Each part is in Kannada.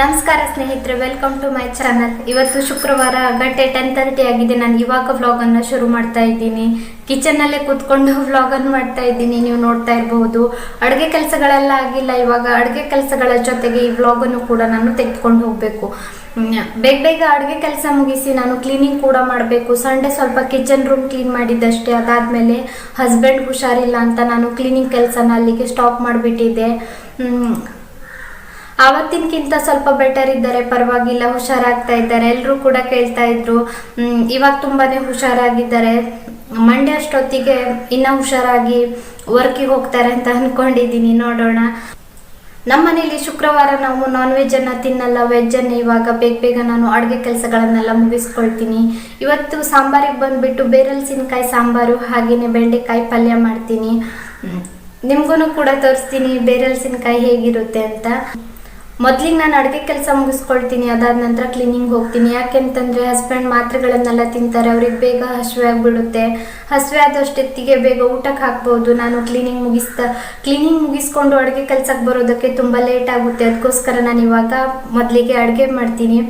ನಮಸ್ಕಾರ ಸ್ನೇಹಿತರೆ ವೆಲ್ಕಮ್ ಟು ಮೈ ಚಾನಲ್ ಇವತ್ತು ಶುಕ್ರವಾರ ಗಂಟೆ ಟೆನ್ ತರ್ಟಿ ಆಗಿದೆ. ನಾನು ಇವಾಗ ವ್ಲಾಗ್ ಅನ್ನ ಶುರು ಮಾಡ್ತಾ ಇದ್ದೀನಿ. ಕಿಚನ್ ಅಲ್ಲೇ ಕೂತ್ಕೊಂಡು ವ್ಲಾಗ್ ಅನ್ನು ಮಾಡ್ತಾ ಇದ್ದೀನಿ. ನೀವು ನೋಡ್ತಾ ಇರಬಹುದು ಅಡುಗೆ ಕೆಲಸಗಳೆಲ್ಲ ಆಗಿಲ್ಲ. ಇವಾಗ ಅಡುಗೆ ಕೆಲಸಗಳ ಜೊತೆಗೆ ಈ ವ್ಲಾಗ್ ಅನ್ನು ಕೂಡ ನಾನು ತೆಗೆದುಕೊಂಡು ಹೋಗಬೇಕು. ಬೇಗ ಬೇಗ ಅಡುಗೆ ಕೆಲಸ ಮುಗಿಸಿ ನಾನು ಕ್ಲೀನಿಂಗ್ ಕೂಡ ಮಾಡಬೇಕು. ಸಂಡೇ ಸ್ವಲ್ಪ ಕಿಚನ್ ರೂಮ್ ಕ್ಲೀನ್ ಮಾಡಿದ್ದಷ್ಟೇ. ಅದಾದ್ಮೇಲೆ ಹಸ್ಬೆಂಡ್ ಹುಷಾರಿಲ್ಲ ಅಂತ ನಾನು ಕ್ಲೀನಿಂಗ್ ಕೆಲಸನ ಅಲ್ಲಿಗೆ ಸ್ಟಾಪ್ ಮಾಡಿಬಿಟ್ಟಿದ್ದೆ. ಆವತ್ತಿನಕ್ಕಿಂತ ಸ್ವಲ್ಪ ಬೆಟರ್ ಇದ್ದಾರೆ ಪರವಾಗಿಲ್ಲ, ಹುಷಾರಾಗ್ತಾ ಇದ್ದಾರೆ. ಎಲ್ಲರೂ ಕೂಡ ಕೇಳ್ತಾ ಇದ್ರು ಇವಾಗ ತುಂಬಾನೇ ಹುಷಾರಾಗಿದ್ದಾರೆ. ಮಂಡ್ಯ ಅಷ್ಟೊತ್ತಿಗೆ ಇನ್ನ ಹುಷಾರಾಗಿ ವರ್ಕಿಗೆ ಹೋಗ್ತಾರೆ ಅಂತ ಅನ್ಕೊಂಡಿದ್ದೀನಿ, ನೋಡೋಣ. ನಮ್ಮ ಮನೇಲಿ ಶುಕ್ರವಾರ ನಾವು ನಾನ್ ವೆಜ್ ಅನ್ನ ತಿನ್ನಲ್ಲ ವೆಜ್ ಅನ್ನ ಇವಾಗ ಬೇಗ ಬೇಗ ನಾನು ಅಡುಗೆ ಕೆಲಸಗಳನ್ನೆಲ್ಲ ಮುಗಿಸ್ಕೊಳ್ತೀನಿ. ಇವತ್ತು ಸಾಂಬಾರಿಗೆ ಬಂದ್ಬಿಟ್ಟು ಬೇರಲ್ಸಿನಕಾಯಿ ಸಾಂಬಾರು, ಹಾಗೇನೆ ಬೆಂಡೆಕಾಯಿ ಪಲ್ಯ ಮಾಡ್ತೀನಿ. ನಿಮ್ಗೂ ಕೂಡ ತೋರಿಸ್ತೀನಿ ಬೇರಲ್ಸಿನಕಾಯಿ ಹೇಗಿರುತ್ತೆ ಅಂತ. ಮೊದ್ಲಿಗೆ ನಾನು ಅಡುಗೆ ಕೆಲಸ ಮುಗಿಸ್ಕೊಳ್ತೀನಿ, ಅದಾದ ನಂತರ ಕ್ಲೀನಿಂಗ್ ಹೋಗ್ತೀನಿ. ಯಾಕೆಂತಂದ್ರೆ ಹಸ್ಬೆಂಡ್ ಮಾತ್ರೆಗಳನ್ನೆಲ್ಲ ತಿಂತಾರೆ, ಅವ್ರಿಗೆ ಬೇಗ ಹಸಿವೆ ಆಗ್ಬಿಡುತ್ತೆ. ಹಸಿವೆ ಆದಷ್ಟೊತ್ತಿಗೆ ಬೇಗ ಊಟಕ್ಕೆ ಹಾಕ್ಬೋದು. ನಾನು ಕ್ಲೀನಿಂಗ್ ಮುಗಿಸ್ತಾ ಕ್ಲೀನಿಂಗ್ ಮುಗಿಸ್ಕೊಂಡು ಅಡುಗೆ ಕೆಲಸಕ್ಕೆ ಬರೋದಕ್ಕೆ ತುಂಬ ಲೇಟ್ ಆಗುತ್ತೆ. ಅದಕ್ಕೋಸ್ಕರ ನಾನು ಇವಾಗ ಮೊದಲಿಗೆ ಅಡುಗೆ ಮಾಡ್ತೀನಿ.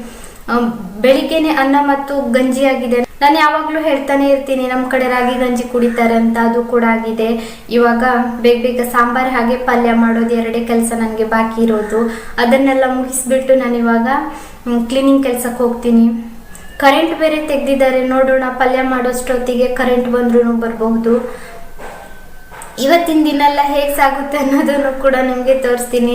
ಬೆಳಿಗ್ಗೆನೆ ಅನ್ನ ಮತ್ತು ಗಂಜಿ ಆಗಿದೆ. ನಾನು ಯಾವಾಗಲೂ ಹೇಳ್ತಾನೆ ಇರ್ತೀನಿ ನಮ್ಮ ಕಡೆ ರಾಗಿ ಗಂಜಿ ಕುಡಿತಾರೆ ಅಂತ ಅದು ಕೂಡ ಆಗಿದೆ. ಇವಾಗ ಬೇಗ ಬೇಗ ಸಾಂಬಾರ್ ಹಾಗೆ ಪಲ್ಯ ಮಾಡೋದು ಎರಡೇ ಕೆಲಸ ನನಗೆ ಬಾಕಿ ಇರೋದು. ಅದನ್ನೆಲ್ಲ ಮುಗಿಸ್ಬಿಟ್ಟು ನಾನು ಇವಾಗ ಕ್ಲೀನಿಂಗ್ ಕೆಲಸಕ್ಕೆ ಹೋಗ್ತೀನಿ. ಕರೆಂಟ್ ಬೇರೆ ತೆಗ್ದಿದ್ದಾರೆ, ನೋಡೋಣ, ಪಲ್ಯ ಮಾಡೋಷ್ಟೊತ್ತಿಗೆ ಕರೆಂಟ್ ಬಂದ್ರೂ ಬರಬಹುದು. ಇವತ್ತಿನ ದಿನ ಎಲ್ಲ ಹೇಗೆ ಸಾಗುತ್ತೆ ಅನ್ನೋದನ್ನು ಕೂಡ ನಿಮಗೆ ತೋರಿಸ್ತೀನಿ.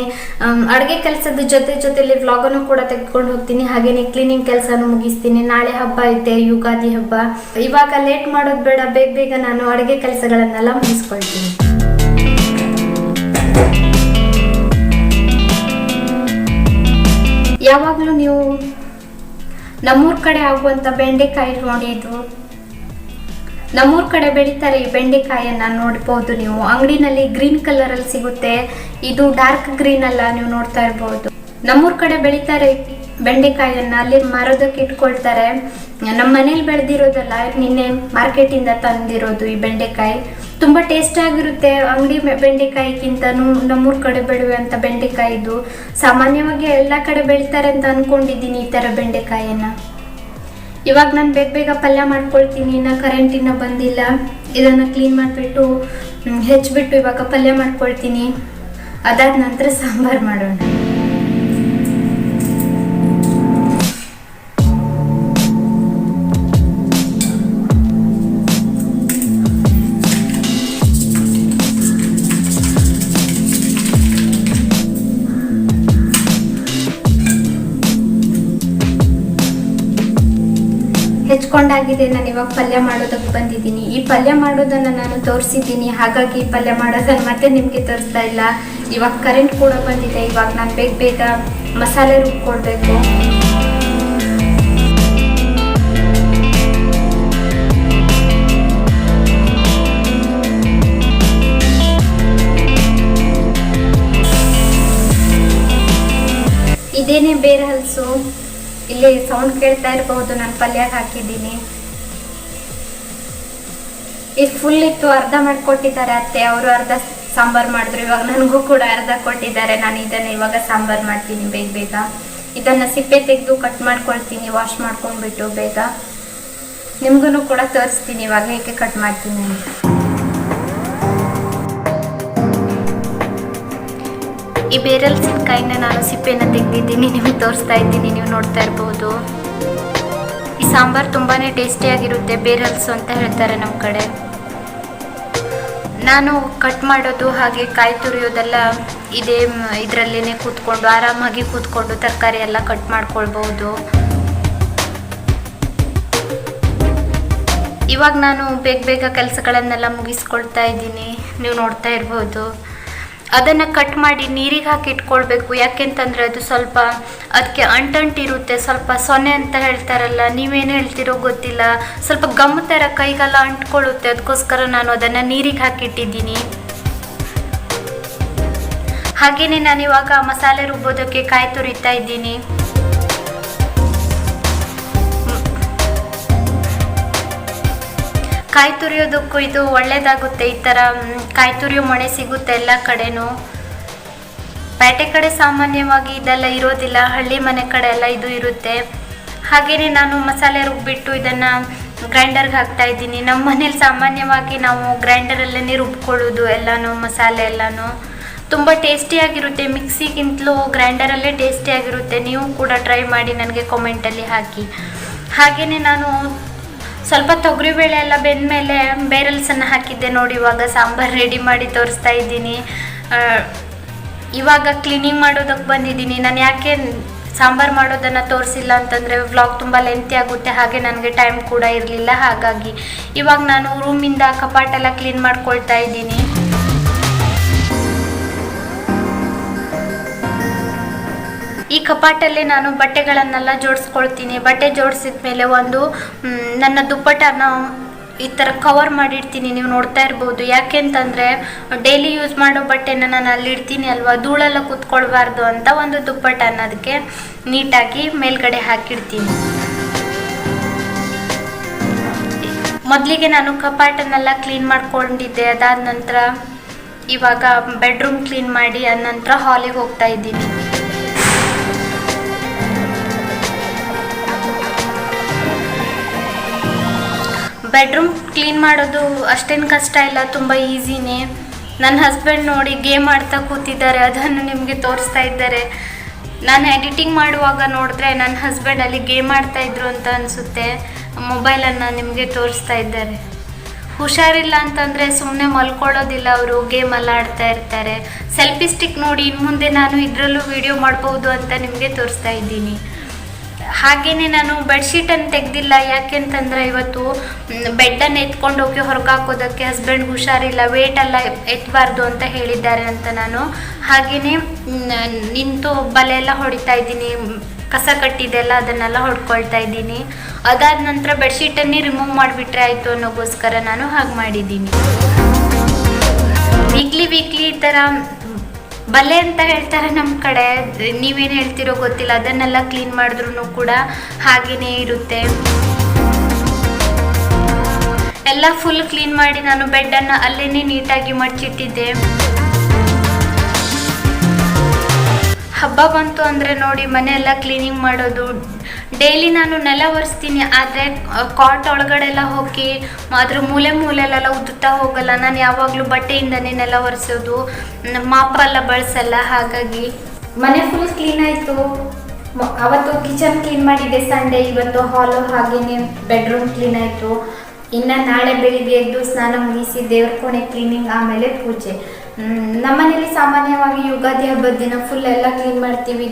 ಅಡುಗೆ ಕೆಲಸದ ಜೊತೆ ಜೊತೆಲಿ ವ್ಲಾಗನ್ನು ಕೂಡ ತೆಗೆದುಕೊಂಡು ಹೋಗ್ತೀನಿ. ಹಾಗೇನೆ ಕ್ಲೀನಿಂಗ್ ಕೆಲಸನೂ ಮುಗಿಸ್ತೀನಿ. ನಾಳೆ ಹಬ್ಬ ಐತೆ, ಯುಗಾದಿ ಹಬ್ಬ. ಇವಾಗ ಲೇಟ್ ಮಾಡೋದು ಬೇಡ, ಬೇಗ ಬೇಗ ನಾನು ಅಡುಗೆ ಕೆಲಸಗಳನ್ನೆಲ್ಲ ಮುಗಿಸ್ಕೊಳ್ತೀನಿ. ಯಾವಾಗಲೂ ನೀವು ನಮ್ಮೂರ ಕಡೆ ಆಗುವಂಥ ಬೆಂಡೆಕಾಯಿ ನೋಡಿದ್ದು ನಮ್ಮೂರ್ ಕಡೆ ಬೆಳೀತಾರೆ ಈ ಬೆಂಡೆಕಾಯನ್ನ ನೋಡ್ಬೋದು ನೀವು. ಅಂಗಡಿನಲ್ಲಿ ಗ್ರೀನ್ ಕಲರ್ ಅಲ್ಲಿ ಸಿಗುತ್ತೆ. ಇದು ಡಾರ್ಕ್ ಗ್ರೀನ್ ಅಲ್ಲ, ನೀವು ನೋಡ್ತಾ ಇರ್ಬೋದು. ನಮ್ಮೂರ್ ಕಡೆ ಬೆಳೀತಾರೆ ಬೆಂಡೆಕಾಯನ್ನ ಅಲ್ಲಿ ಮಾರೋದಕ್ಕೆ ಇಟ್ಕೊಳ್ತಾರೆ. ನಮ್ಮ ಮನೇಲಿ ಬೆಳೆದಿರೋದಲ್ಲ, ನಿನ್ನೆ ಮಾರ್ಕೆಟ್ ಇಂದ ತಂದಿರೋದು ಈ ಬೆಂಡೆಕಾಯಿ. ತುಂಬಾ ಟೇಸ್ಟ್ ಆಗಿರುತ್ತೆ ಅಂಗಡಿ ಬೆಂಡೆಕಾಯಿಗಿಂತನೂ ನಮ್ಮೂರ್ ಕಡೆ ಬೆಳೆಯುವಂತ ಬೆಂಡೆಕಾಯಿ ಇದು ಸಾಮಾನ್ಯವಾಗಿ ಎಲ್ಲಾ ಕಡೆ ಬೆಳಿತಾರೆ ಅಂತ ಅನ್ಕೊಂಡಿದ್ದೀನಿ ಈ ತರ ಬೆಂಡೆಕಾಯನ್ನ. ಇವಾಗ ನಾನು ಬೇಗ ಬೇಗ ಪಲ್ಯ ಮಾಡ್ಕೊಳ್ತೀನಿ, ಇನ್ನು ಕರೆಂಟ್ ಇನ್ನೂ ಬಂದಿಲ್ಲ. ಇದನ್ನು ಕ್ಲೀನ್ ಮಾಡಿಬಿಟ್ಟು ಹೆಚ್ಚಿಬಿಟ್ಟು ಇವಾಗ ಪಲ್ಯ ಮಾಡ್ಕೊಳ್ತೀನಿ. ಅದಾದ ನಂತರ ಸಾಂಬಾರು ಮಾಡೋಣ. ಹೆಚ್ಕೊಂಡಾಗಿದೆ. ನಾನು ಇವಾಗ ಪಲ್ಯ ಮಾಡೋದಕ್ಕೆ ಬಂದಿದ್ದೀನಿ. ಈ ಪಲ್ಯ ಮಾಡೋದನ್ನು ನಾನು ತೋರಿಸಿದ್ದೀನಿ. ಹಾಗಾಗಿ ಪಲ್ಯ ಮಾಡೋದನ್ನು ಮತ್ತೆ ನಿಮಗೆ ತೋರಿಸ್ತಾ ಇಲ್ಲ. ಇವಾಗ ಕರೆಂಟ್ ಕೂಡ ಬಂದಿದೆ. ಇವಾಗ ನಾನು ಬೇಗ ಬೇಗ ಮಸಾಲೆ ರುಬ್ಕೊಳ್ಬೇಕು. ಇಲ್ಲಿ ಸೌಂಡ್ ಕೇಳ್ತಾ ಇರಬಹುದು ನಾನು ಪಲ್ಯ ಹಾಕಿದ್ದೀನಿ. ಇದು ಫುಲ್ ಇತ್ತು ಅರ್ಧ ಮಾಡ್ಕೊಟ್ಟಿದ್ದಾರೆ ಅತ್ತೆ. ಅವರು ಅರ್ಧ ಸಾಂಬಾರ್ ಮಾಡಿದ್ರು, ಇವಾಗ ನನಗೂ ಕೂಡ ಅರ್ಧ ಕೊಟ್ಟಿದ್ದಾರೆ. ನಾನು ಇದನ್ನ ಇವಾಗ ಸಾಂಬಾರ್ ಮಾಡ್ತೀನಿ ಬೇಗ ಬೇಗ. ಇದನ್ನ ಸಿಪ್ಪೆ ತೆಗೆದು ಕಟ್ ಮಾಡ್ಕೊಳ್ತೀನಿ ವಾಶ್ ಮಾಡ್ಕೊಂಡ್ಬಿಟ್ಟು ಬೇಗ. ನಿಮ್ಗೂ ಕೂಡ ತೋರಿಸ್ತೀನಿ ಇವಾಗ ಹೇಗೆ ಕಟ್ ಮಾಡ್ತೀನಿ ಅಂತ. ಈ ಬೇರಲ್ಸಿನಕಾಯಿನ ನಾನು ಸಿಪ್ಪೆನ ತೆಗೆದಿದ್ದೀನಿ ನಿಮಗೆ ತೋರಿಸ್ತಾ ಇದ್ದೀನಿ, ನೀವು ನೋಡ್ತಾ ಇರ್ಬೋದು. ಈ ಸಾಂಬಾರು ತುಂಬಾ ಟೇಸ್ಟಿಯಾಗಿರುತ್ತೆ ಬೇರಲ್ಸು ಅಂತ ಹೇಳ್ತಾರೆ ನಮ್ಮ ಕಡೆ. ನಾನು ಕಟ್ ಮಾಡೋದು ಹಾಗೆ ಕಾಯಿ ತುರಿಯೋದೆಲ್ಲ ಇದೇ ಇದರಲ್ಲೇ ಕೂತ್ಕೊಂಡು, ಆರಾಮಾಗಿ ಕೂತ್ಕೊಂಡು ತರಕಾರಿ ಎಲ್ಲ ಕಟ್ ಮಾಡ್ಕೊಳ್ಬಹುದು. ಇವಾಗ ನಾನು ಬೇಗ ಬೇಗ ಕೆಲಸಗಳನ್ನೆಲ್ಲ ಮುಗಿಸ್ಕೊಳ್ತಾ ಇದ್ದೀನಿ, ನೀವು ನೋಡ್ತಾ ಇರ್ಬೋದು. ಅದನ್ನು ಕಟ್ ಮಾಡಿ ನೀರಿಗೆ ಹಾಕಿ ಇಟ್ಕೊಳ್ಬೇಕು. ಯಾಕೆಂತಂದ್ರೆ ಅದು ಸ್ವಲ್ಪ ಅದಕ್ಕೆ ಅಂಟಂಟಿರುತ್ತೆ. ಸ್ವಲ್ಪ ಸೊನ್ನೆ ಅಂತ ಹೇಳ್ತಾರಲ್ಲ, ನೀವೇನು ಹೇಳ್ತಿರೋ ಗೊತ್ತಿಲ್ಲ. ಸ್ವಲ್ಪ ಗಮ್ ಥರ ಕೈಗೆಲ್ಲ ಅಂಟ್ಕೊಳ್ಳುತ್ತೆ ಅದಕ್ಕೋಸ್ಕರ ನಾನು ಅದನ್ನು ನೀರಿಗೆ ಹಾಕಿಟ್ಟಿದ್ದೀನಿ ಹಾಗೆಯೇ ನಾನು ಇವಾಗ ಮಸಾಲೆ ರುಬ್ಬೋದಕ್ಕೆ ಕಾಯಿ ತುರಿತಾ ಇದ್ದೀನಿ. ಕಾಯಿ ತುರಿಯೋದಕ್ಕೂ ಇದು ಒಳ್ಳೇದಾಗುತ್ತೆ. ಈ ಥರ ಕಾಯಿ ತುರಿಯೋ ಮಣೆ ಸಿಗುತ್ತೆ ಎಲ್ಲ ಕಡೆನೂ. ಪೇಟೆ ಕಡೆ ಸಾಮಾನ್ಯವಾಗಿ ಇದೆಲ್ಲ ಇರೋದಿಲ್ಲ, ಹಳ್ಳಿ ಮನೆ ಕಡೆ ಎಲ್ಲ ಇದು ಇರುತ್ತೆ. ಹಾಗೆಯೇ ನಾನು ಮಸಾಲೆ ರುಬ್ಬಿಟ್ಟು ಇದನ್ನು ಗ್ರೈಂಡರ್ಗೆ ಹಾಕ್ತಾ ಇದ್ದೀನಿ. ನಮ್ಮ ಮನೇಲಿ ಸಾಮಾನ್ಯವಾಗಿ ನಾವು ಗ್ರೈಂಡರಲ್ಲೇ ರುಬ್ಕೊಳ್ಳೋದು ಎಲ್ಲನೂ, ಮಸಾಲೆ ಎಲ್ಲನೂ. ತುಂಬ ಟೇಸ್ಟಿಯಾಗಿರುತ್ತೆ ಮಿಕ್ಸಿಗಿಂತಲೂ ಗ್ರೈಂಡರಲ್ಲೇ ಟೇಸ್ಟಿಯಾಗಿರುತ್ತೆ ನೀವು ಕೂಡ ಟ್ರೈ ಮಾಡಿ ನನಗೆ ಕಾಮೆಂಟಲ್ಲಿ ಹಾಕಿ. ಹಾಗೆಯೇ ನಾನು ಸ್ವಲ್ಪ ತೊಗರಿಬೇಳೆ ಎಲ್ಲ ಬೆಂದಮೇಲೆ ಬೇರಲ್ಸನ್ನು ಹಾಕಿದ್ದೆ ನೋಡಿ, ಇವಾಗ ಸಾಂಬಾರು ರೆಡಿ ಮಾಡಿ ತೋರಿಸ್ತಾ ಇದ್ದೀನಿ. ಇವಾಗ ಕ್ಲೀನಿಂಗ್ ಮಾಡೋದಕ್ಕೆ ಬಂದಿದ್ದೀನಿ. ನಾನು ಯಾಕೆ ಸಾಂಬಾರು ಮಾಡೋದನ್ನು ತೋರಿಸಿಲ್ಲ ಅಂತಂದರೆ ವ್ಲಾಗ್ ತುಂಬ ಲೆಂತಿ ಆಗುತ್ತೆ, ಹಾಗೆ ನನಗೆ ಟೈಮ್ ಕೂಡ ಇರಲಿಲ್ಲ. ಹಾಗಾಗಿ ಇವಾಗ ನಾನು ರೂಮಿಂದ ಕಪಾಟೆಲ್ಲ ಕ್ಲೀನ್ ಮಾಡ್ಕೊಳ್ತಾ ಇದ್ದೀನಿ. ಈ ಕಪಾಟಲ್ಲಿ ನಾನು ಬಟ್ಟೆಗಳನ್ನೆಲ್ಲ ಜೋಡಿಸ್ಕೊಳ್ತೀನಿ. ಬಟ್ಟೆ ಜೋಡಿಸಿದ ಮೇಲೆ ಒಂದು ನನ್ನ ದುಪ್ಪಟನ ಈ ಥರ ಕವರ್ ಮಾಡಿಡ್ತೀನಿ ನೀವು ನೋಡ್ತಾ ಇರ್ಬೋದು. ಯಾಕೆಂತಂದರೆ ಡೈಲಿ ಯೂಸ್ ಮಾಡೋ ಬಟ್ಟೆನ ನಾನು ಅಲ್ಲಿ ಇಡ್ತೀನಿ ಅಲ್ವಾ? ಧೂಳೆಲ್ಲ ಕೂತ್ಕೊಳ್ಬಾರ್ದು ಅಂತ ಒಂದು ದುಪ್ಪಟ್ಟ ಅನ್ನೋದಕ್ಕೆ ನೀಟಾಗಿ ಮೇಲ್ಗಡೆ ಹಾಕಿಡ್ತೀನಿ. ಮೊದಲಿಗೆ ನಾನು ಕಪಾಟನ್ನೆಲ್ಲ ಕ್ಲೀನ್ ಮಾಡ್ಕೊಂಡಿದ್ದೆ. ಅದಾದ ನಂತರ ಇವಾಗ ಬೆಡ್ರೂಮ್ ಕ್ಲೀನ್ ಮಾಡಿ ಅದ ನಂತರ ಹಾಲಿಗೆ ಹೋಗ್ತಾ ಇದ್ದೀನಿ. ಬೆಡ್ರೂಮ್ ಕ್ಲೀನ್ ಮಾಡೋದು ಅಷ್ಟೇನು ಕಷ್ಟ ಇಲ್ಲ, ತುಂಬ ಈಸಿನೇ ನನ್ನ ಹಸ್ಬೆಂಡ್ ನೋಡಿ ಗೇಮ್ ಆಡ್ತಾ ಕೂತಿದ್ದಾರೆ, ಅದನ್ನು ನಿಮಗೆ ತೋರಿಸ್ತಾ ಇದ್ದಾರೆ. ನಾನು ಎಡಿಟಿಂಗ್ ಮಾಡುವಾಗ ನೋಡಿದ್ರೆ ನನ್ನ ಹಸ್ಬೆಂಡ್ ಅಲ್ಲಿ ಗೇಮ್ ಆಡ್ತಾ ಇದ್ರು ಅಂತ ಅನಿಸುತ್ತೆ. ಮೊಬೈಲನ್ನು ನಿಮಗೆ ತೋರಿಸ್ತಾ ಇದ್ದಾರೆ. ಹುಷಾರಿಲ್ಲ ಅಂತಂದರೆ ಸುಮ್ಮನೆ ಮಲ್ಕೊಳ್ಳೋದಿಲ್ಲ ಅವರು ಗೇಮಲ್ಲಿ ಆಡ್ತಾ ಇರ್ತಾರೆ. ಸೆಲ್ಫಿ ಸ್ಟಿಕ್ ನೋಡಿ ಇನ್ನು ಮುಂದೆ ನಾನು ಇದರಲ್ಲೂ ವಿಡಿಯೋ ಮಾಡ್ಬೋದು ಅಂತ ನಿಮಗೆ ತೋರಿಸ್ತಾ ಇದ್ದೀನಿ. ಹಾಗೇನೆ ನಾನು ಬೆಡ್ಶೀಟನ್ನು ತೆಗ್ದಿಲ್ಲ. ಯಾಕೆಂತಂದ್ರೆ ಇವತ್ತು ಬೆಡ್ಡನ್ನು ಎತ್ಕೊಂಡು ಹೋಗಿ ಹೊರಗೆ ಹಾಕೋದಕ್ಕೆ ಹಸ್ಬೆಂಡ್ ಹುಷಾರಿಲ್ಲ ವೇಟ್ ಎಲ್ಲ ಎತ್ತಬಾರ್ದು ಅಂತ ಹೇಳಿದ್ದಾರೆ ಅಂತ ನಾನು. ಹಾಗೆಯೇ ನಿಂತು ಬಲೆ ಎಲ್ಲ ಹೊಡಿತಾ ಇದ್ದೀನಿ, ಕಸ ಕಟ್ಟಿದೆಲ್ಲ ಅದನ್ನೆಲ್ಲ ಹೊಡ್ಕೊಳ್ತಾ ಇದ್ದೀನಿ. ಅದಾದ ನಂತರ ಬೆಡ್ಶೀಟನ್ನೇ ರಿಮೂವ್ ಮಾಡಿಬಿಟ್ರೆ ಆಯಿತು ಅನ್ನೋಗೋಸ್ಕರ ನಾನು ಹಾಗೆ ಮಾಡಿದ್ದೀನಿ. ವೀಕ್ಲಿ ವೀಕ್ಲಿ ಈ ಥರ ಬಲೆ ಅಂತ ಹೇಳ್ತಾರೆ ನಮ್ಮ ಕಡೆ. ನೀವೇನು ಹೇಳ್ತಿರೋ ಗೊತ್ತಿಲ್ಲ, ಅದನ್ನೆಲ್ಲ ಕ್ಲೀನ್ ಮಾಡಿದ್ರು ಕೂಡ ಹಾಗೇನೇ ಇರುತ್ತೆ. ಎಲ್ಲ ಫುಲ್ ಕ್ಲೀನ್ ಮಾಡಿ ನಾನು ಬೆಡ್ಡನ್ನು ಅಲ್ಲೇ ನೀಟಾಗಿ ಮಡಚಿಟ್ಟಿದ್ದೆ. ಹಬ್ಬ ಬಂತು ಅಂದರೆ ನೋಡಿ, ಮನೆಯೆಲ್ಲ ಕ್ಲೀನಿಂಗ್ ಮಾಡೋದು ಡೈಲಿ ನಾನು ನೆಲ ಒರೆಸ್ತೀನಿ, ಆದರೆ ಕಾಟ್ ಒಳಗಡೆ ಎಲ್ಲ ಹೋಗಿ ಅದ್ರ ಮೂಲೆ ಮೂಲೆಲೆಲ್ಲ ಉದ್ದುತ್ತಾ ಹೋಗಲ್ಲ. ನಾನು ಯಾವಾಗಲೂ ಬಟ್ಟೆಯಿಂದನೇ ನೆಲ ಒರೆಸೋದು ಮಾಪ ಎಲ್ಲ ಬಳಸಲ್ಲ, ಹಾಗಾಗಿ. ಮನೆ ಫುಲ್ ಕ್ಲೀನ್ ಆಯಿತು. ಅವತ್ತು ಕಿಚನ್ ಕ್ಲೀನ್ ಮಾಡಿದ್ದೆ ಸಂಡೇ ಇವತ್ತು ಹಾಲು ಹಾಗೇನೆ ಬೆಡ್ರೂಮ್ ಕ್ಲೀನ್ ಆಯಿತು. ಇನ್ನು ನಾಳೆ ಬೆಳಿಗ್ಗೆ ಎದ್ದು ಸ್ನಾನ ಮುಗಿಸಿ ದೇವ್ರ ಕೋಣೆ ಕ್ಲೀನಿಂಗ್ ಆಮೇಲೆ ಪೂಜೆ. ನಮ್ಮನೇಲಿ ಸಾಮಾನ್ಯವಾಗಿ ಯುಗಾದಿ ಹಬ್ಬದ ದಿನ ಫುಲ್ ಎಲ್ಲ ಕ್ಲೀನ್ ಮಾಡ್ತೀವಿ.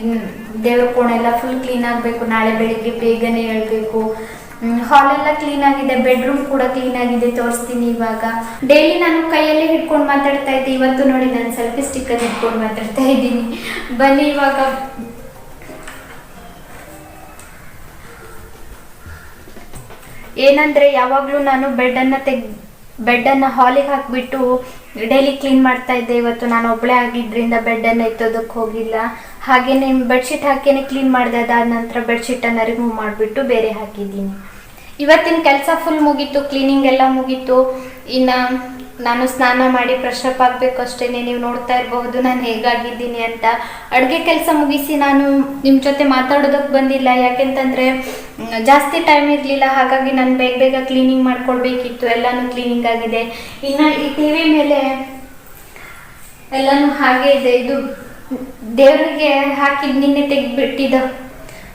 ದೇವ್ರ ಕೋಣೆ ಎಲ್ಲ ಫುಲ್ ಕ್ಲೀನ್ ಆಗಬೇಕು. ನಾಳೆ ಬೆಳಿಗ್ಗೆ ಬೇಗನೆ ಹೇಳ್ಬೇಕು ಹಾಲ್ ಎಲ್ಲ ಕ್ಲೀನ್ ಆಗಿದೆ. ಬೆಡ್ರೂಮ್ ಕೂಡ ಕ್ಲೀನ್ ಆಗಿದೆ. ತೋರಿಸ್ತೀನಿ ಇವಾಗ. ಡೈಲಿ ನಾನು ಕೈಯಲ್ಲೇ ಹಿಡ್ಕೊಂಡು ಮಾತಾಡ್ತಾ ಇದ್ದೆ. ಇವತ್ತು ನೋಡಿ ನಾನು ಸೆಲ್ಫಿ ಸ್ಟಿಕ್ಕರ್ ಹಿಡ್ಕೊಂಡು ಮಾತಾಡ್ತಾ ಇದ್ದೀನಿ. ಬನ್ನಿ ಇವಾಗ. ಏನಂದ್ರೆ ಯಾವಾಗಲೂ ನಾನು ಬೆಡ್ ಅನ್ನ ತೆಗ್ ಬೆಡ್ಡನ್ನು ಹಾಲಿಗೆ ಹಾಕಿಬಿಟ್ಟು ಡೈಲಿ ಕ್ಲೀನ್ ಮಾಡ್ತಾ ಇದ್ದೆ. ಇವತ್ತು ನಾನು ಒಬ್ಬಳೇ ಆಗಿದ್ರಿಂದ ಬೆಡ್ಡನ್ನು ಎತ್ತೋದಕ್ಕೆ ಹೋಗಿಲ್ಲ. ಹಾಗೇನೆ ಬೆಡ್ಶೀಟ್ ಹಾಕಿಯೇ ಕ್ಲೀನ್ ಮಾಡಿದೆ. ಅದಾದ ನಂತರ ಬೆಡ್ಶೀಟನ್ನು ರಿಮೂವ್ ಮಾಡಿಬಿಟ್ಟು ಬೇರೆ ಹಾಕಿದ್ದೀನಿ. ಇವತ್ತಿನ ಕೆಲಸ ಫುಲ್ ಮುಗೀತು ಕ್ಲೀನಿಂಗ್ ಎಲ್ಲ ಮುಗೀತು. ಇನ್ನು ನಾನು ಸ್ನಾನ ಮಾಡಿ ಫ್ರೆಶ್ ಅಪ್ ಆಗಬೇಕು ಅಷ್ಟೇನೆ, ನೀವು ನೋಡ್ತಾ ಇರಬಹುದು ನಾನು ಹೇಗಾಗಿದ್ದೀನಿ ಅಂತ. ಅಡುಗೆ ಕೆಲಸ ಮುಗಿಸಿ ನಾನು ನಿಮ್ಮ ಜೊತೆ ಮಾತಾಡೋದಕ್ಕೆ ಬಂದಿಲ್ಲ. ಯಾಕೆಂತಂದರೆ ಜಾಸ್ತಿ ಟೈಮ್ ಇರಲಿಲ್ಲ. ಹಾಗಾಗಿ ನಾನು ಬೇಗ ಬೇಗ ಕ್ಲೀನಿಂಗ್ ಮಾಡ್ಕೊಳ್ಬೇಕಿತ್ತು. ಎಲ್ಲನೂ ಕ್ಲೀನಿಂಗ್ ಆಗಿದೆ. ಇನ್ನು ಈ ಟಿ ವಿ ಮೇಲೆ ಎಲ್ಲನೂ ಹಾಗೆ ಇದೆ. ಇದು ದೇವರಿಗೆ ಹಾಕಿದ್ದು ನಿನ್ನೆ ತೆಗೆದ್ಬಿಟ್ಟಿದ್ದ.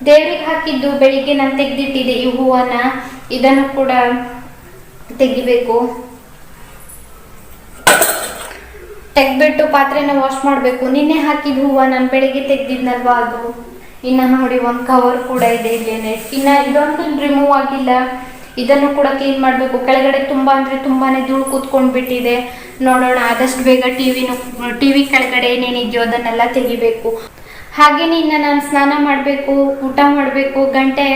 ದೇವ್ರಿಗೆ ಹಾಕಿದ್ದು ಬೆಳಿಗ್ಗೆ ನಾನು ತೆಗೆದಿಟ್ಟಿದ್ದೆ. ಈ ಹೂವನ್ನ. ಇದನ್ನು ಕೂಡ ತೆಗಿಬೇಕು. ತೆಗ್ದ್ಬಿಟ್ಟು ಪಾತ್ರೆನ ವಾಶ್ ಮಾಡಬೇಕು. ನಿನ್ನೆ ಹಾಕಿದ ಹೂವ ನಾನು ಬೆಳಿಗ್ಗೆ ತೆಗ್ದಿದ್ನಲ್ವಾ ಅದು? ಇನ್ನು ನೋಡಿ ಒಂದು ಕವರ್ ಕೂಡ ಇದೆ ಇಲ್ಲೇನೆ. ಇನ್ನು ಇದೊಂದು ರಿಮೂವ್ ಆಗಿಲ್ಲ. ಇದನ್ನು ಕೂಡ ಕ್ಲೀನ್ ಮಾಡಬೇಕು. ಕೆಳಗಡೆ ತುಂಬ ಅಂದರೆ ತುಂಬಾನೇ ಧೂಳು ಕೂತ್ಕೊಂಡು ಬಿಟ್ಟಿದೆ. ನೋಡೋಣ, ಆದಷ್ಟು ಬೇಗ ಟಿ ಟಿವಿ ಕೆಳಗಡೆ ಏನೇನಿದೆಯೋ ಅದನ್ನೆಲ್ಲ ತೆಗಿಬೇಕು. ಹಾಗೇನೆ ಇನ್ನು ನಾನು ಸ್ನಾನ ಮಾಡಬೇಕು, ಊಟ ಮಾಡಬೇಕು. ಗಂಟೆ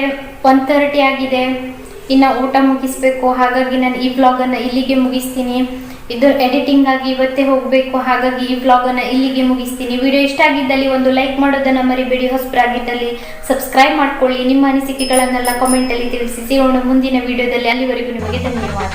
ಒನ್ ತರ್ಟಿ ಆಗಿದೆ. ಇನ್ನು ಊಟ ಮುಗಿಸ್ಬೇಕು. ಹಾಗಾಗಿ ನಾನು ಈ ಬ್ಲಾಗನ್ನು ಇಲ್ಲಿಗೆ ಮುಗಿಸ್ತೀನಿ. ಇದು ಎಡಿಟಿಂಗ್ ಆಗಿ ಇವತ್ತೇ ಹೋಗಬೇಕು. ಹಾಗಾಗಿ ಈ ವ್ಲಾಗನ್ನು ಇಲ್ಲಿಗೆ ಮುಗಿಸ್ತೀನಿ. ವಿಡಿಯೋ ಇಷ್ಟ ಆಗಿದ್ದಲ್ಲಿ ಒಂದು ಲೈಕ್ ಮಾಡೋದನ್ನ ಮರಿಬೇಡಿ. ಹೊಸಬರಾಗಿದ್ದಲ್ಲಿ ಸಬ್ಸ್ಕ್ರೈಬ್ ಮಾಡ್ಕೊಳ್ಳಿ. ನಿಮ್ಮ ಅನಿಸಿಕೆಗಳನ್ನೆಲ್ಲ ಕಾಮೆಂಟಲ್ಲಿ ತಿಳಿಸಿ. ಸಿಗೋಣ ಮುಂದಿನ ವಿಡಿಯೋದಲ್ಲಿ. ಅಲ್ಲಿವರೆಗೂ ನಿಮಗೆ ಧನ್ಯವಾದ.